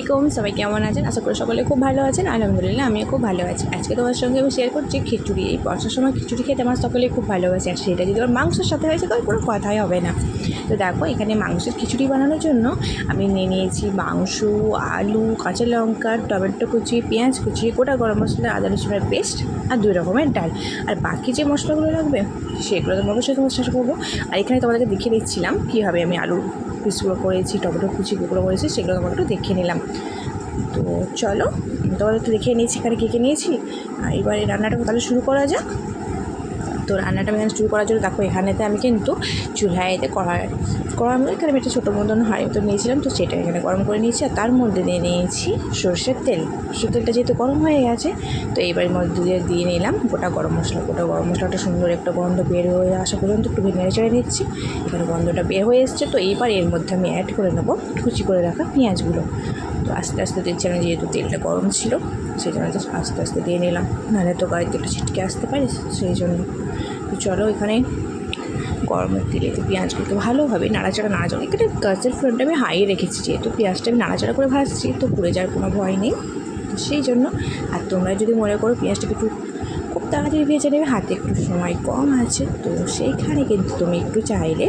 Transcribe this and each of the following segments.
আলাইকুম, সবাই কেমন আছেন? আশা করি সকলে খুব ভালো আছেন। আলহামদুলিল্লাহ, আমিও খুব ভালো আছি। আজকে তোমার সঙ্গে আমি শেয়ার করছি খিচুড়ি। এই বর্ষার সময় খিচুড়ি খেতে আমার সকলে খুব ভালোবাসে। আর সেটা যদি আমার মাংসের সাথে হয়েছে তো কোনো কথাই হবে না। তো দেখো, এখানে মাংসের খিচুড়ি বানানোর জন্য আমি নিয়ে নিয়েছি মাংস, আলু, কাঁচা লঙ্কা, টমেটো কুচি, পেঁয়াজ কুচি, গোটা গরম মশলা, আদা রসুনের পেস্ট আর দুই রকমের ডাল। আর বাকি যে মশলাগুলো লাগবে, সেগুলো তো অবশ্যই তোমার শেষ করব। আর এখানে তোমাদেরকে দেখিয়ে দিচ্ছিলাম কীভাবে আমি আলু পিসগুলো করেছি, টমেটো কুচি কুচিগুলো করেছি সেগুলো তোমাকে একটু দেখিয়ে নিলাম। তো চলো, তোমাদের একটু দেখিয়ে নিয়েছি, এখানে কেকে নিয়েছি। এবার রান্নাটা তাহলে শুরু করা যাক। তো রান্নাটা আমি শুরু করার জন্য দেখো এখানেতে আমি কিন্তু চুলহাইতে কড়া কড়ার মধ্যে এখানে একটা ছোটো মতন হাঁড়ি মতো নিয়েছিলাম, তো সেটা এখানে গরম করে নিয়েছি আর তার মধ্যে দিয়ে নিয়েছি সর্ষের তেল। সর্ষের তেলটা যেহেতু গরম হয়ে গেছে, তো এইবারের মধ্যে দিয়ে দিয়ে নিলাম গোটা গরম মশলা। গোটা গরম মশলাটা সুন্দর একটা গন্ধ বের হয়ে আসা পর্যন্ত একটু নেড়ে চেড়ে নিচ্ছি। এখানে গন্ধটা বের হয়ে এসছে, তো এইবার এর মধ্যে আমি অ্যাড করে নেব কুচি করে রাখা পেঁয়াজগুলো। তো আস্তে আস্তে দিচ্ছিলাম যেহেতু তেলটা গরম ছিল, সেই জন্য আস্তে আস্তে দিয়ে নিলাম। নাহলে তো গাড়িতে একটু ছিটকে আসতে পারে, সেই জন্য। তো চলো এখানে গরমের তেলে তো পেঁয়াজগুলোকে ভালোভাবে নাড়াচাড়া নাড়াচাড়া। এখানে গাছের ফ্লেমটা আমি হাই রেখেছি, যেহেতু পেঁয়াজটা আমি নাড়াচাড়া করে ভাজছি, তো পুড়ে যাওয়ার কোনো ভয় নেই। সেই জন্য, আর তোমরা যদি মনে করো পেঁয়াজটাকে একটু খুব তাড়াতাড়ি ভেজে নেবে, হাতে একটু সময় কম আছে, তো সেইখানে কিন্তু তুমি একটু চাইলে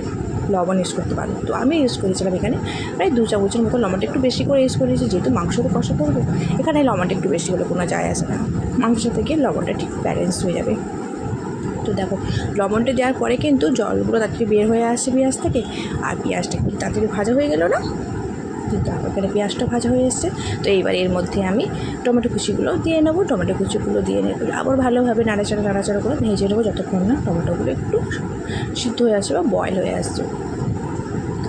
লবণ ইউজ করতে পারো। তো আমি ইউজ করেছিলাম এখানে প্রায় দু চামচের মতো লবণটা একটু বেশি করে ইউজ করেছি, যেহেতু মাংস তো কষা করব। এখানে লবণটা একটু বেশি হলে কোনো যায় আসে না। মাংসের থেকে লবণটা ঠিক ব্যালেন্স হয়ে যাবে। তো দেখো। লবণটা দেওয়ার পরে কিন্তু জলগুলো তাড়াতাড়ি বের হয়ে আসছে পেঁয়াজ থেকে। আর পেঁয়াজটা কিন্তু তাড়াতাড়ি ভাজা হয়ে গেলো না? কিন্তু আমার এখানে পেঁয়াজটা ভাজা হয়ে এসছে। তো এইবার এর মধ্যে আমি টমেটো কুচিগুলো দিয়ে নেব। টমেটো কুচিগুলো দিয়ে নেব আবার ভালোভাবে নাড়াচাড়া নাড়াচাড়া করে ভেজে নেব যতক্ষণ না টমেটোগুলো একটু সিদ্ধ হয়ে আসছে বা বয়েল হয়ে আসছে।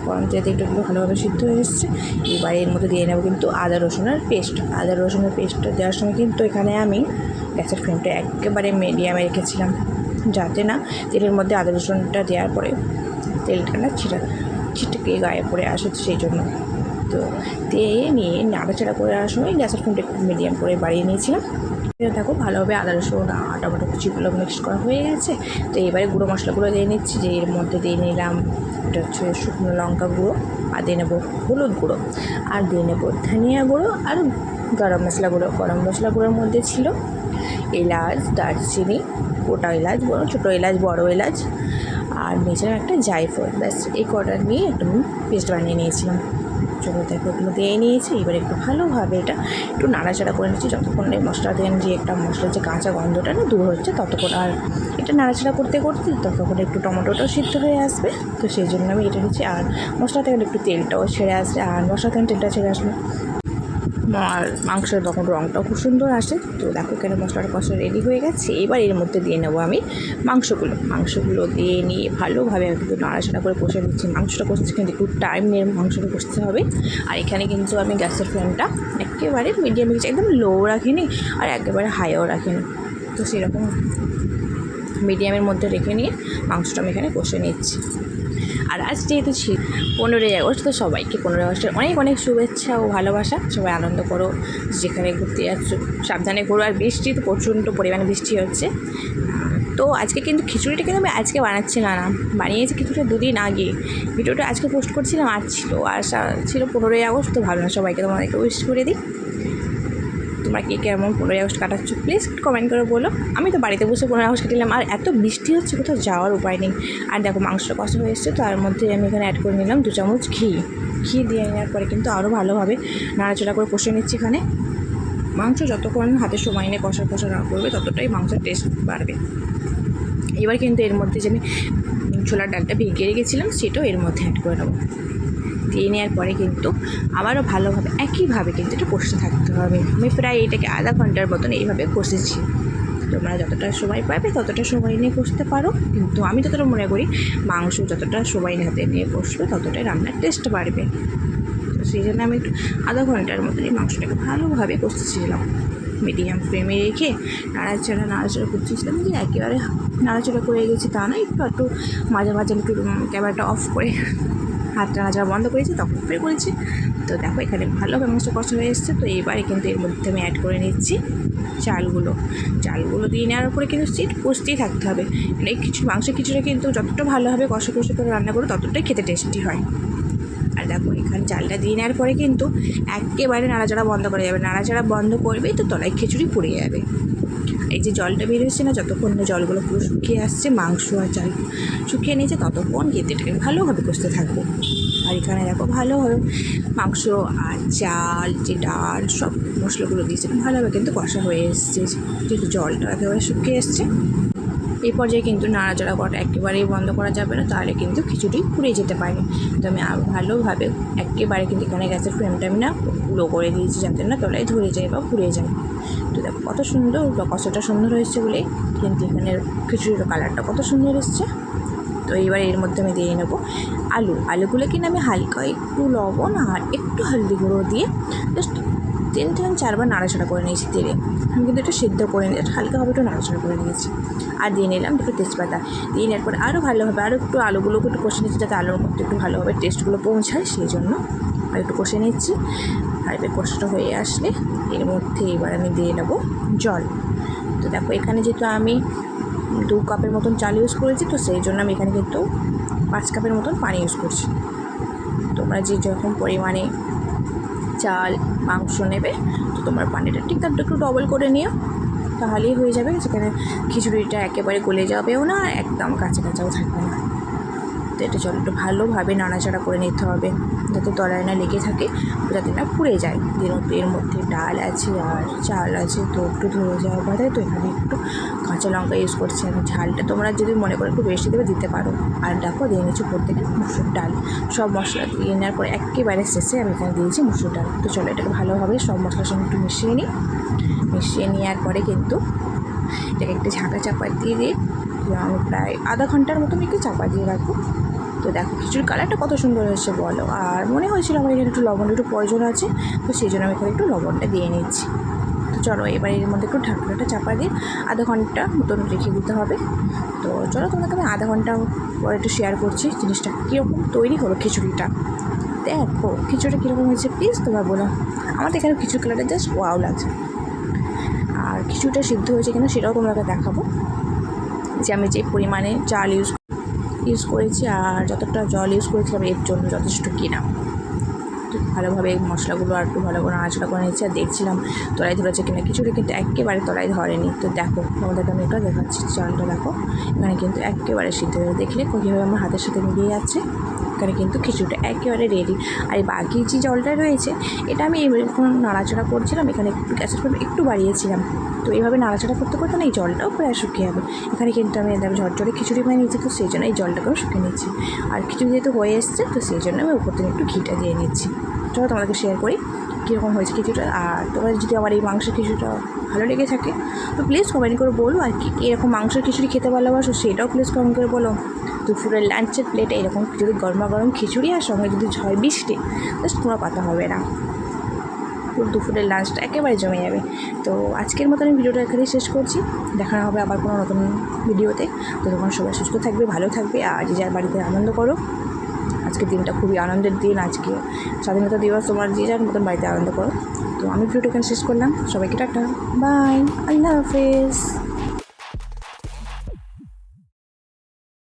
গরম তেলে একটু ভালোভাবে সিদ্ধ হয়ে এসছে। এবার এর মধ্যে দিয়ে নেব কিন্তু আদা রসুনের পেস্ট। আদা রসুনের পেস্টটা দেওয়ার সময় কিন্তু এখানে আমি গ্যাসের ফ্লেমটা একেবারে মিডিয়ামে রেখেছিলাম। যাতে না তেলের মধ্যে আদা রসুনটা দেওয়ার পরে তেলটা না ছিটা, ছিটকে গায়ে পড়ে আসে সেই জন্য। তো দিয়ে নিয়ে নাড়াচাড়া করে আসার সময় গ্যাসের ফ্লেমটা একটু মিডিয়াম করে বাড়িয়ে নিয়েছিলাম। দেখো ভালোভাবে আদা রসুন টমেটো কুচিগুলো মিক্স করা হয়ে গেছে। তো এবারে গুঁড়ো মশলাগুলো দিয়ে নিচ্ছি, যে এর মধ্যে দিয়ে নিলাম এটা হচ্ছে শুকনো লঙ্কা গুঁড়ো আর দিয়ে নেব হলুদ গুঁড়ো। আর দিয়ে নেব ধনিয়া গুঁড়ো আর গরম মশলা গুঁড়ো, গরম মশলা গুঁড়োর মধ্যে ছিল এলাচ, দারচিনি গোটা এলাচ ছোটো এলাচ, বড় এলাচ আর নিয়েছিলাম একটা জায়ফল। ব্যাস, এই কটা নিয়ে একটু পেস্ট বানিয়ে নিয়েছিলাম। চলো দেখো এগুলো দিয়ে নিয়েছি, এবার একটু ভালোভাবে এটা একটু নাড়াচাড়া করে নিচ্ছি। যতক্ষণ এই মশলা দেন যে একটা মশলার যে কাঁচা গন্ধটা না দূর হচ্ছে, ততক্ষণ আর এটা নাড়াচাড়া করতে করতে ততক্ষণ একটু টমেটোটাও সিদ্ধ হয়ে আসবে। তো সেই জন্য আমি এটা দিচ্ছি আর মশলা থেকে একটু তেলটাও ছেড়ে আসবে, আর মশলা থেকে তেলটা ছেড়ে আসবে। আর মাংসের তখন রঙটাও খুব সুন্দর আসে। তো দেখো এখানে মশলাটা কষা রেডি হয়ে গেছে। এবার এর মধ্যে দিয়ে নেব আমি মাংসগুলো। মাংসগুলো দিয়ে নিয়ে ভালোভাবে আমি কিন্তু নাড়াচাড়া করে কষে নিচ্ছি। মাংসটা কষছি কিন্তু একটু টাইম নিয়ে মাংসটা কষতে হবে। আর এখানে কিন্তু আমি গ্যাসের ফ্লেমটা একেবারে মিডিয়াম একদম লো রাখিনি আর একেবারে হাইও রাখিনি। তো সেরকম মিডিয়ামের মধ্যে রেখে নিয়ে মাংসটা আমি এখানে কষে নিচ্ছি। আর আজ যেহেতু ছিল পনেরোই আগস্ট, তো সবাইকে পনেরোই আগস্টের অনেক অনেক শুভেচ্ছা ও ভালোবাসা। সবাই আনন্দ করো, যেখানে ঘুরতে যাচ্ছ, সাবধানে ঘুরো। আর বৃষ্টি, তো প্রচণ্ড পরিমাণে বৃষ্টি হচ্ছে। তো আজকে কিন্তু খিচুড়িটা কিন্তু আমি আজকে বানাচ্ছি না। না বানিয়েছি কিছুটা দুদিন আগে। ভিডিওটা আজকে পোস্ট করছিলাম, আর ছিল আর ছিল পনেরোই আগস্ট, তো ভালো না। সবাইকে তোমাদেরকে উইশ করে দিই। তোমরা কে কেমন পনেরোই আগস্ট কাটাচ্ছ প্লিজ কমেন্ট করে বলো। আমি তো বাড়িতে বসে পনেরোই আগস্ট কাটিলাম, আর এত বৃষ্টি হচ্ছে, কোথাও যাওয়ার উপায় নেই। আর দেখো, মাংসটা কষা হয়ে এসছে, তার মধ্যে আমি এখানে অ্যাড করে নিলাম দু চামচ ঘি। ঘি দিয়ে নেওয়ার পরে কিন্তু আরও ভালোভাবে নাড়াচাড়া করে কষে নিচ্ছি এখানে। মাংস যতক্ষণ হাতে সময় নিয়ে কষা কষা না করবে, ততটাই মাংসের টেস্ট বাড়বে। এবার কিন্তু এর মধ্যে যে আমি ছোলার ডালটা ভিগিয়ে রেখেছিলাম, সেটাও এর মধ্যে অ্যাড করে নেব। দিয়ে নেওয়ার পরে কিন্তু আবারও ভালোভাবে, একইভাবে কিন্তু এটা কষতে থাকতে হবে। আমি প্রায় এটাকে আধা ঘণ্টার মতন এইভাবে কষেছি তোমরা যতটা সময় পাবে ততটা সময় নিয়ে কষতে পারো। কিন্তু আমি যতটা মনে করি, মাংস যতটা সময় হাতে নিয়ে কষবে ততটাই রান্নার টেস্ট বাড়বে। তো সেই জন্য আমি একটু আধা ঘণ্টার মতন এই মাংসটাকে ভালোভাবে কষতেছিলাম। মিডিয়াম ফ্লেমে রেখে নাড়াচাড়া নাড়াচাড়া করতেছিলাম যে একেবারে নাড়াচাড়া করে গেছি তা না, একটু একটু মাঝে মাঝে একটু ক্যামেরাটা অফ করে হাতটা নাচা বন্ধ করেছি, তখন ফের করেছি। তো দেখো, এখানে ভালোভাবে মাংসটা কষা হয়ে এসছে। তো এবারে কিন্তু এর মধ্যে আমি অ্যাড করে নিচ্ছি চালগুলো। চালগুলো দিয়ে নেওয়ার পরে কিন্তু সিট কষতেই থাকতে হবে। মানে কিছু মাংস কিছুটা কিন্তু যতটা ভালো হবে, কষা কষা করে রান্না করো, ততটাই খেতে টেস্টি হয়। আর দেখো, এখানে চালটা দিয়ে নেওয়ার পরে কিন্তু একেবারে নাড়াচাড়া বন্ধ করা যাবে নাড়াচাড়া বন্ধ করবেই তো তলায় খিচুড়ি পুড়ে যাবে। এই যে জলটা বেরোচ্ছে না, যতক্ষণ না জলগুলো পুরো শুকিয়ে আসছে, মাংস আর চাল শুকিয়ে নিয়েছে, ততক্ষণ কিন্তু এটাকে ভালোভাবে কষতে থাকব। আর এখানে দেখো ভালোভাবে মাংস আর চাল, যে ডাল, সব মশলাগুলো দিয়েছে, ভালোভাবে কিন্তু কষা হয়ে এসছে। যেহেতু জলটা একেবারে শুকিয়ে এসছে এই পর্যায়ে কিন্তু নাড়াচাড়া করাটা একেবারেই বন্ধ করা যাবে না, তাহলে কিন্তু খিচুড়ি পুড়ে যেতে পারে। তো আমি ভালোভাবে একেবারে কিন্তু এখানে গ্যাসের ফ্লেমটা আমি না লো করে দিয়েছি যাতে না তলায় ধরে যায় বা পুড়ে যায়। তো দেখো কত সুন্দর কষাটা সুন্দর হয়েছে বলে কিন্তু এখানে খিচুড়ির কালারটা কত সুন্দর এসছে। তো এবার এর মধ্যে আমি দিয়ে নেব আলু। আলুগুলো কিনা আমি হালকা একটু লবণ আর একটু হলদি গুঁড়ো দিয়ে জাস্ট তিন থেকে চারবার নাড়াচাড়া করে নিয়েছি তেলে। আমি কিন্তু একটু সিদ্ধ করে নিয়ে হালকাভাবে একটু নাড়াচাড়া করে নিয়েছি। আর দিয়ে নিলাম দুটো তেজপাতা। দিয়ে নেওয়ার পর আরও ভালোভাবে আরও একটু আলুগুলোকে একটু কষে নিচ্ছি যাতে আলুর মধ্যে একটু ভালোভাবে টেস্টগুলো পৌঁছায়, সেই জন্য আর একটু কষে নিচ্ছি। আর এবার কষাটা হয়ে আসলে এর মধ্যে এবার আমি দিয়ে নেব জল। তো দেখো, এখানে যেহেতু আমি দু কাপের মতন চাল ইউজ করেছি, তো সেই জন্য আমি এখানে কিন্তু পাঁচ কাপের মতন পানি ইউজ করছি। তোমরা যে যখন পরিমাণে চাল, মাংস নেবে, তো তোমার পানিটা ঠিক তার একটু ডবল করে নিও, তাহলেই হয়ে যাবে। সেখানে খিচুড়িটা একেবারে গলে যাবেও না, একদম কাঁচা কাঁচাও থাকবে না। তো এটা চলো একটু ভালোভাবে নাড়াচাড়া করে নিতে হবে। যাতে তলায় না লেগে থাকে, যাতে না পুড়ে যায়। যেহেতু এর মধ্যে ডাল আছে আর চাল আছে, তো একটু ধরে যাওয়ার বাদে তো এখানে একটু কাঁচা লঙ্কা ইউজ করছি আমি। ঝালটা তোমরা যদি মনে করো একটু বেশি দেবে দিতে পারো। আর দেখো দিয়ে নিচ্ছি থেকে মুসুর ডাল। সব মশলা দিয়ে নেওয়ার পরে একেবারে শেষে আমি এখানে দিয়েছি মুসুর ডাল। তো চলো এটাকে ভালোভাবে সব মশলার সঙ্গে একটু মিশিয়ে নিই। মিশিয়ে নেওয়ার পরে কিন্তু এটাকে একটু ঝাঁকা চাপা দিয়ে দিই আমি প্রায় আধা ঘণ্টার মতন একটু চাপা দিয়ে রাখব। তো দেখো, খিচুড়ির কালারটা কত সুন্দর হয়েছে বলো। আর মনে হয়েছিল আমার এখানে একটু লবণ একটু প্রয়োজন আছে, তো সেই জন্য আমি এখানে একটু লবণটা দিয়ে নিচ্ছি। তো চলো, এবার এর মধ্যে একটু ঢাকনাটা চাপা দিয়ে আধা ঘণ্টা মতন রেখে দিতে হবে। তো চলো তোমাকে আমি আধা ঘণ্টা পরে একটু শেয়ার করছি জিনিসটা। কীরকম তৈরি হলো খিচুড়িটা? দেখো, খিচুড়িটা কীরকম হয়েছে প্লিজ তোমরা বলো। আমার এখানে খিচুড়ি কালারটা জাস্ট ওয়াও লাগছে। আর খিচুড়িটা সিদ্ধ হয়েছে কিনা সেটাও তোমাকে দেখাবো। যে আমি যে পরিমাণে চাল ইউজ ইউজ করেছি আর যতটা জল ইউজ করেছিলাম এর জন্য যথেষ্ট কিনা। ভালোভাবে এই মশলাগুলো আর একটু ভালো করে আঁচড়া করে নিয়েছি আর দেখছিলাম তলায় ধরেছে কিনা। কিছুটা কিন্তু একেবারে তলায় ধরেনি। তো দেখো, তোমাদেরকে আমি এটা দেখাচ্ছি। চালটা দেখো, এখানে কিন্তু একেবারে সিদ্ধ হয়ে দেখলে কীভাবে আমার হাতের সাথে মিলিয়ে যাচ্ছে। এখানে কিন্তু খিচুড়িটা একেবারে রেডি আর এই বাকি যে জলটা রয়েছে, এটা আমি এখন নাড়াচাড়া করছিলাম, এখানে একটু গ্যাসের ফ্লেম একটু বাড়িয়েছিলাম। তো এইভাবে নাড়াচাড়া করতে করতে না এই জলটাও প্রায় শুকিয়ে যাবে। এখানে কিন্তু আমি একদম ঝরঝরে খিচুড়ি বানিয়ে নিয়েছি, তো সেই জন্য এই জলটাকেও শুকিয়ে নিচ্ছি আর খিচুড়ি যেহেতু হয়ে এসছে, তো সেই জন্য আমি উপর থেকে একটু ঘিটা দিয়ে নিচ্ছি। চলো তোমাদেরকে শেয়ার করি। কীরকম হয়েছে খিচুড়িটা আর তোমার যদি আমার এই মাংসের খিচুড়িটা ভালো লেগে থাকে, তো প্লিজ কমেন্ট করে বলো, আর কি এরকম মাংসের খিচুড়ি খেতে ভালোবাসো সেটাও প্লিজ কমেন্ট করে বলো। দুপুরের লাঞ্চের প্লেটে এরকম যদি গরমা গরম খিচুড়ি আর সঙ্গে যদি ঝয় বৃষ্টি জাস্ট কোনো পাতা হবে না। পুরো দুপুরের লাঞ্চটা একেবারে জমে যাবে। তো আজকের মতো আমি ভিডিওটা এখানেই শেষ করছি। দেখা হবে আবার কোনো নতুন ভিডিওতে তো তখন সবাই সুস্থ থাকবে, ভালো থাকবে, আর যে যার বাড়িতে আনন্দ করো। আজকের দিনটা খুবই আনন্দের দিন, আজকে স্বাধীনতা দিবস, তোমার যে যার মতন বাড়িতে আনন্দ করো। তো আমি ভিডিওটা শেষ করলাম। সবাইকে টাটা। বাই আল্লাহ হাফেজ।